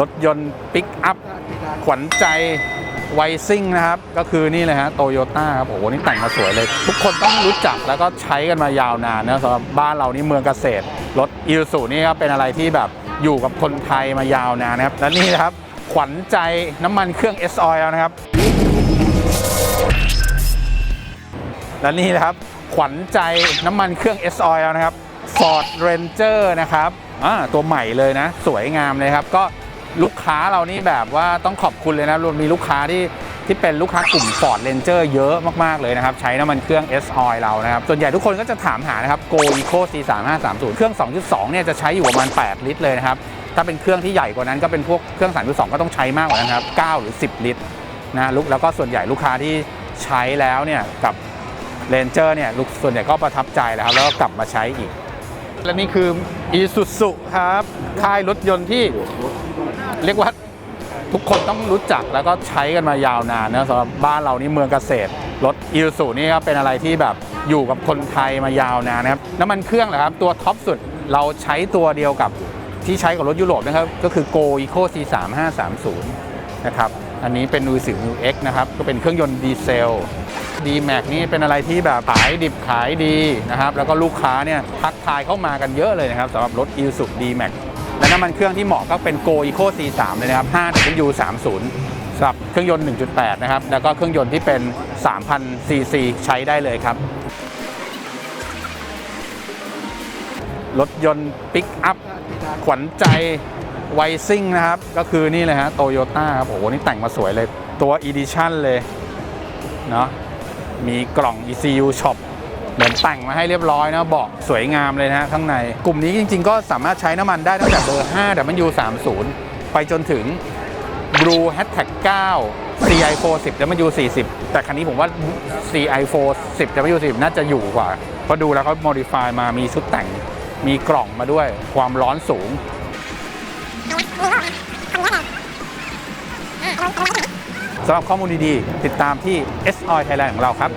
รถยนต์ปิกอัพขวัญใจไวซิ่งนะครับ ก็คือนี่เลยฮะโตโยต้าครับ โอ้โห นี่แต่งมาสวยเลย ทุกคนต้องรู้จักแล้วก็ใช้กันมายาวนานนะสำหรับบ้านเรานี่เมืองเกษตร รถอิลสูนี่ครับเป็นอะไรที่แบบอยู่กับคนไทยมายาวนานนะครับ และนี่นะครับ ขวัญใจน้ำมันเครื่อง S Oil นะครับ และนี่นะครับ ขวัญใจน้ำมันเครื่อง S Oil นะครับ Ford Ranger นะครับอ่าตัวใหม่เลยนะ สวยงามเลยครับ ก็ ลูกค้าเรานี่แบบว่าต้องขอบคุณเลยนะรวมมีลูกค้าที่ที่เป็นลูกค้ากลุ่ม Ford Ranger เยอะมาก ๆ เลยนะครับ ใช้น้ำมันเครื่อง S Oil เรานะครับ ส่วนใหญ่ทุกคนก็จะถามหานะครับ Go Eco C 3 5 3 0เครื่อง 2.2 เนี่ยจะใช้อยู่ประมาณ 8 ลิตรเลยนะครับ ถ้าเป็นเครื่องที่ใหญ่กว่านั้นก็เป็นพวกเครื่อง 3.2 ก็ต้องใช้มากกว่านั้นครับ 9 หรือ 10 ลิตรนะลูกแล้วก็ส่วนใหญ่ลูกค้าที่ใช้แล้วเนี่ยกับเรนเจอร์เนี่ยลูกส่วนใหญ่ก็ประทับใจแล้วครับแล้วก็กลับมาใช้อีก และนี่คือ i s u z u ครับค่ายรถยนต์ที่ เรียกว่าทุกคนต้องรู้จักแล้วก็ใช้กันมายาวนานนะสำหรับบ้านเรานี่เมืองเกษตร รถ i s u z u นี่ก็เป็นอะไรที่แบบอยู่กับคนไทยมายาวนานนะครับน้ำมันเครื่องเหรอครับ ตัวท็อปสุดเราใช้ตัวเดียวกับที่ใช้กับรถยุโรปนะครับ ก็คือ Go Eco C 3 5 3 0นะครับอันนี้เป็น New 10 New X นะครับ ก็เป็นเครื่องยนต์ดีเซล d m a x นี่เป็นอะไรที่แบบขายดิบขายดีนะครับ แล้วก็ลูกค้าเนี่ยทักทายเข้ามากันเยอะเลยนะครับสำหรับรถ i s u z u d m a x และน้ำมันเครื่องที่เหมาะก็เป็น Go Eco C3 เลยนะครับ 5W30 สำหรับเครื่องยนต์ 1.8 นะครับ แล้วก็เครื่องยนต์ที่เป็น 3,000 cc ใช้ได้เลยครับ รถยนต์ปิกอัพขวัญใจไวซิ่งนะครับ ก็คือนี่เลยฮะโตโยต้าครับ โอ้โห นี่แต่งมาสวยเลย ตัว Edition เลย เนาะมีกล่อง ECU Shop เหมือนแต่งมาให้เรียบร้อยนะเบาะสวยงามเลยนะฮะข้างใน กลุ่มนี้จริง ๆ ก็สามารถใช้น้ำมันได้ตั้งแต่เบอร์5 W30 ไปจนถึง Blue h a t t a g 9 CI4 10 W40 แต่คันนี้ผมว่า CI4 10 W40 น่าจะอยู่กว่าเพราะดูแล้วเขา modify มามีชุดแต่ง มีกล่องมาด้วยความร้อนสูง สำหรับข้อมูลดีๆ ติดตามที่ S Oil Thailand ของเราครับ